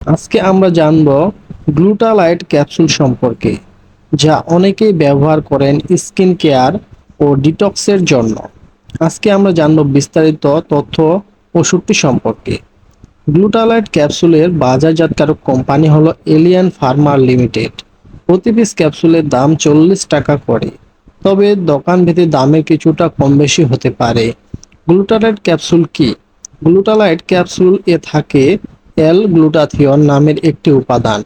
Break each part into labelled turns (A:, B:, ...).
A: আজকে আমরা জানব গ্লুটালাইট ক্যাপসুল সম্পর্কে, যা অনেকেই ব্যবহার করেন স্কিন কেয়ার ও ডিটক্সের জন্য। আজকে আমরা জানব বিস্তারিত তথ্য ওষুধটি সম্পর্কে। গ্লুটালাইট ক্যাপসুলের বাজারজাতকারক কোম্পানি হলো এলিয়ান ফার্মার লিমিটেড। প্রতি পিস ক্যাপসুলের দাম চল্লিশ টাকা করে। তবে দোকান ভেদে দামে কিছুটা কম বেশি হতে পারে। গ্লুটালাইট ক্যাপসুল কি? গ্লুটালাইট ক্যাপসুল এ থাকে এল গ্লুটাথিয়ন নামের একটি উপাদান।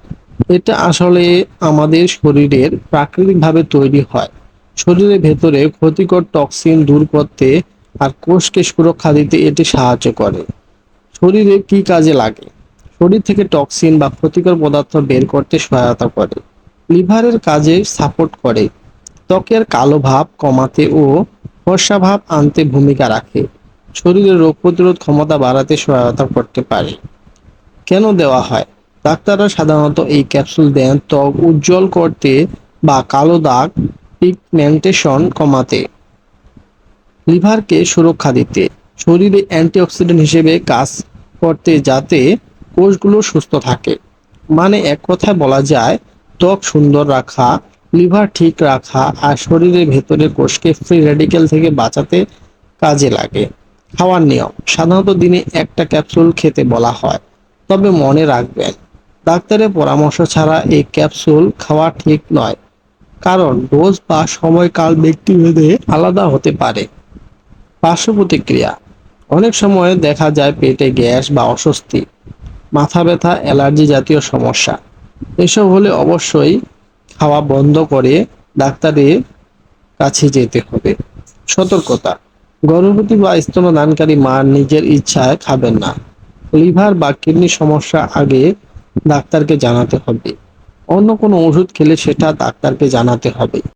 A: এটা আসলে আমাদের শরীরের প্রাকৃতিকভাবে তৈরি হয়। শরীরের ভেতরে ক্ষতিকর টক্সিন দূর করতে আর কোষকে সুরক্ষা দিতে এটি সাহায্য করে। শরীরে কি কাজে লাগে? শরীর থেকে টক্সিন বা ক্ষতিকর পদার্থ বের করতে সহায়তা করে। লিভারের কাজে সাপোর্ট করে। ত্বকের কালো ভাব কমাতে ও ফর্সা ভাব আনতে ভূমিকা রাখে। শরীরের রোগ প্রতিরোধ ক্ষমতা বাড়াতে সহায়তা করতে পারে। কেন দেওয়া হয়? ডাক্তাররা সাধারণত এই ক্যাপসুল দেন ত্বক উজ্জ্বল করতে বা কালো দাগ পিগমেন্টেশন কমাতে। লিভারকে সুরক্ষা দিতে। শরীরে অ্যান্টিঅক্সিডেন্ট হিসেবে কাজ করতে যাতে কোষগুলো সুস্থ থাকে। মানে এক কথায় বলা যায়, ত্বক সুন্দর রাখা, লিভার ঠিক রাখা আর শরীরের ভেতরের কোষকে ফ্রি রেডিক্যাল থেকে বাঁচাতে কাজে লাগে। খাওয়ার নিয়ম। সাধারণত দিনে একটা ক্যাপসুল খেতে বলা হয়। তবে মনে রাখবেন, ডাক্তারের পরামর্শ ছাড়া এই ক্যাপসুল খাওয়া ঠিক নয়। কারণ ডোজ বা সময়কাল ব্যক্তিভেদে আলাদা হতে পারে। পার্শ্ব প্রতিক্রিয়া। অনেক সময় দেখা যায় পেটে গ্যাস বা অস্বস্তি, মাথা ব্যথা, অ্যালার্জি জাতীয় সমস্যা। এসব হলে অবশ্যই খাওয়া বন্ধ করে ডাক্তারের কাছে যেতে হবে। সতর্কতা। গর্ভবতী বা স্তনদানকারী মা নিজের ইচ্ছায় খাবেন না। লিভার বা কিডনি সমস্যা আগে ডাক্তারকে জানাতে হবে। অন্য কোনো ওষুধ খেলে সেটা ডাক্তারকে জানাতে হবে।